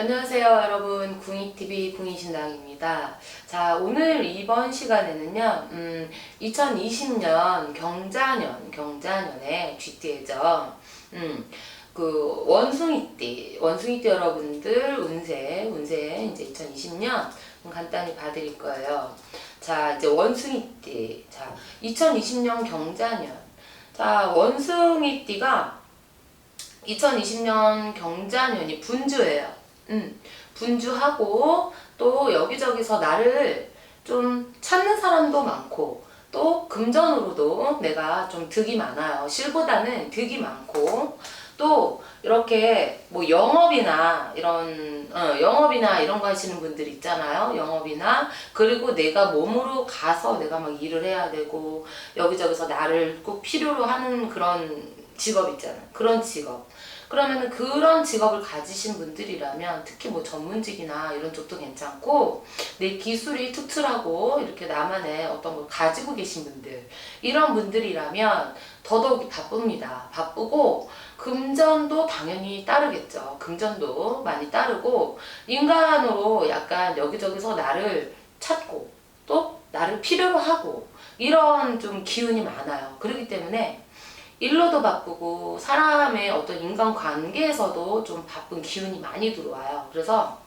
안녕하세요 여러분. 궁이TV 궁이신당입니다. 자 오늘 이번 시간에는요 음, 2020년 경자년 경자년의 쥐띠죠 음, 그 원숭이띠 원숭이띠 여러분들 운세 운세 이제 2020년 간단히 봐드릴 거예요. 자 이제 원숭이띠. 자 2020년 경자년. 자 원숭이띠가 2020년 경자년이 분주예요. 음, 분주하고 또 여기저기서 나를 좀 찾는 사람도 많고 또 금전으로도 내가 좀 득이 많아요. 실보다는 득이 많고 또 이렇게 뭐 영업이나 이런 어, 영업이나 이런 거 하시는 분들 있잖아요. 영업이나 그리고 내가 몸으로 가서 내가 막 일을 해야 되고 여기저기서 나를 꼭 필요로 하는 그런 직업 있잖아요. 그런 직업. 그러면은 그런 직업을 가지신 분들이라면 특히 뭐 전문직이나 이런 쪽도 괜찮고 내 기술이 특출하고 이렇게 나만의 어떤 걸 가지고 계신 분들 이런 분들이라면 더더욱 바쁩니다. 바쁘고 금전도 당연히 따르겠죠. 금전도 많이 따르고 인간으로 약간 여기저기서 나를 찾고 또 나를 필요로 하고 이런 좀 기운이 많아요. 그렇기 때문에 일로도 바쁘고 사람의 어떤 인간관계에서도 좀 바쁜 기운이 많이 들어와요. 그래서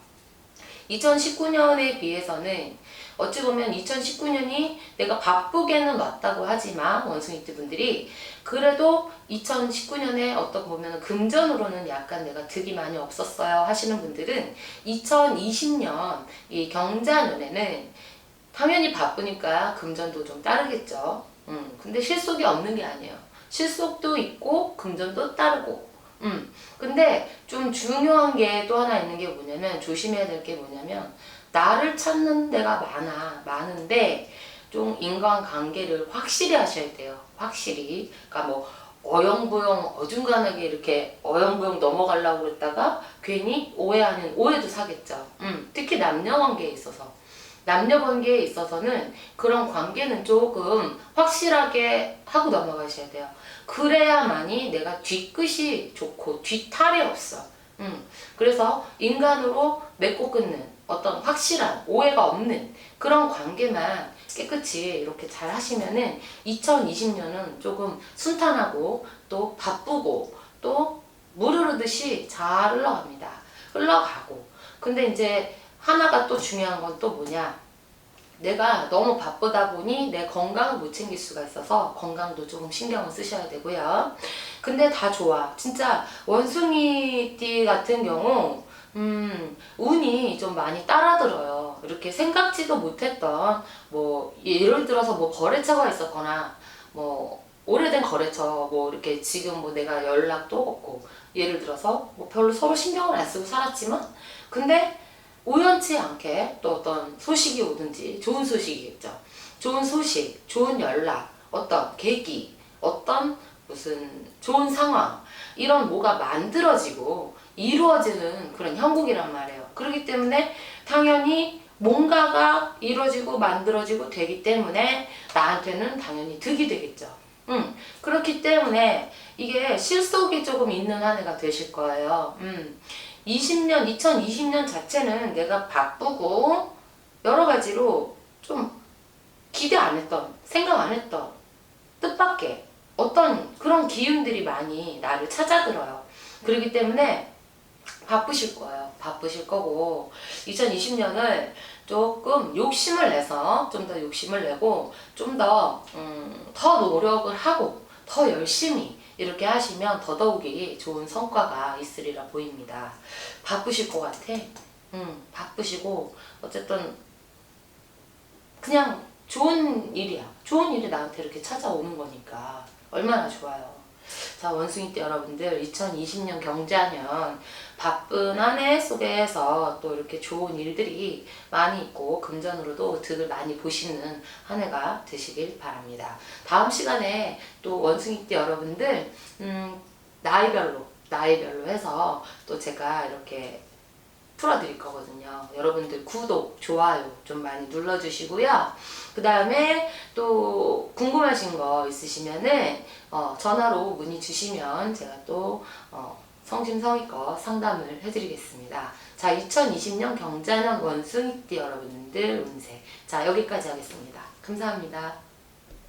2019년에 비해서는 어찌 보면 2019년이 내가 바쁘게는 왔다고 하지만 원숭이띠 분들이 그래도 2019년에 어떤 보면 금전으로는 약간 내가 득이 많이 없었어요 하시는 분들은 2020년 이 경자년에는 당연히 바쁘니까 금전도 좀 따르겠죠. 음, 근데 실속이 없는 게 아니에요. 실속도 있고 금전도 따르고. 음. 근데 좀 중요한 게 또 하나 있는 게 뭐냐면 조심해야 될 게 뭐냐면 나를 찾는 데가 많아 많은데 좀 인간관계를 확실히 하셔야 돼요. 확실히. 그러니까 뭐 어영부영 어중간하게 이렇게 어영부영 넘어가려고 했다가 괜히 오해하는 오해도 사겠죠. 음. 특히 남녀관계에 있어서 남녀 관계에 있어서는 그런 관계는 조금 확실하게 하고 넘어가셔야 돼요. 그래야만이 내가 뒤끝이 좋고 뒤탈이 없어. 음, 그래서 인간으로 맺고 끊는 어떤 확실한 오해가 없는 그런 관계만 깨끗이 이렇게 잘 하시면은 2020년은 조금 순탄하고 또 바쁘고 또물 흐르듯이 잘 흘러갑니다. 흘러가고. 근데 이제 하나가 또 중요한 건 또 뭐냐? 내가 너무 바쁘다 보니 내 건강을 못 챙길 수가 있어서 건강도 조금 신경을 쓰셔야 되고요. 근데 다 좋아. 진짜 원숭이띠 같은 경우 음, 운이 좀 많이 따라들어요. 이렇게 생각지도 못했던, 뭐, 예를 들어서 뭐 거래처가 있었거나, 뭐, 오래된 거래처, 뭐, 이렇게 지금 뭐 내가 연락도 없고, 예를 들어서 뭐 별로 서로 신경을 안 쓰고 살았지만, 근데 우연치 않게 또 어떤 소식이 오든지 좋은 소식이겠죠. 좋은 소식, 좋은 연락, 어떤 계기, 어떤 무슨 좋은 상황 이런 뭐가 만들어지고 이루어지는 그런 형국이란 말이에요. 그렇기 때문에 당연히 뭔가가 이루어지고 만들어지고 되기 때문에 나한테는 당연히 득이 되겠죠. 음, 그렇기 때문에 이게 실속이 조금 있는 한 해가 되실 거예요. 음, 20년, 2020년 자체는 내가 바쁘고 여러 가지로 좀 기대 안 했던, 생각 안 했던 뜻밖의 어떤 그런 기운들이 많이 나를 찾아들어요. 그렇기 때문에 바쁘실 거예요. 바쁘실 거고 2020년을 조금 욕심을 내서 좀 더 욕심을 내고 좀더 음, 더 노력을 하고 더 열심히 이렇게 하시면 더더욱이 좋은 성과가 있으리라 보입니다. 바쁘실 것 같아. 음, 바쁘시고 어쨌든 그냥 좋은 일이야. 좋은 일이 나한테 이렇게 찾아오는 거니까 얼마나 좋아요. 자, 원숭이띠 여러분들 2020년 경자년 바쁜 한 해 속에서 또 이렇게 좋은 일들이 많이 있고 금전으로도 득을 많이 보시는 한 해가 되시길 바랍니다. 다음 시간에 또 원숭이띠 여러분들 음, 나이별로 나이별로 해서 또 제가 이렇게 풀어드릴 거거든요. 여러분들 구독, 좋아요 좀 많이 눌러주시고요. 그 다음에 또 궁금하신 거 있으시면은 어, 전화로 문의 주시면 제가 또 어, 성심성의껏 상담을 해드리겠습니다. 자, 2020년 경자년 원숭이띠 여러분들 운세. 자, 여기까지 하겠습니다. 감사합니다.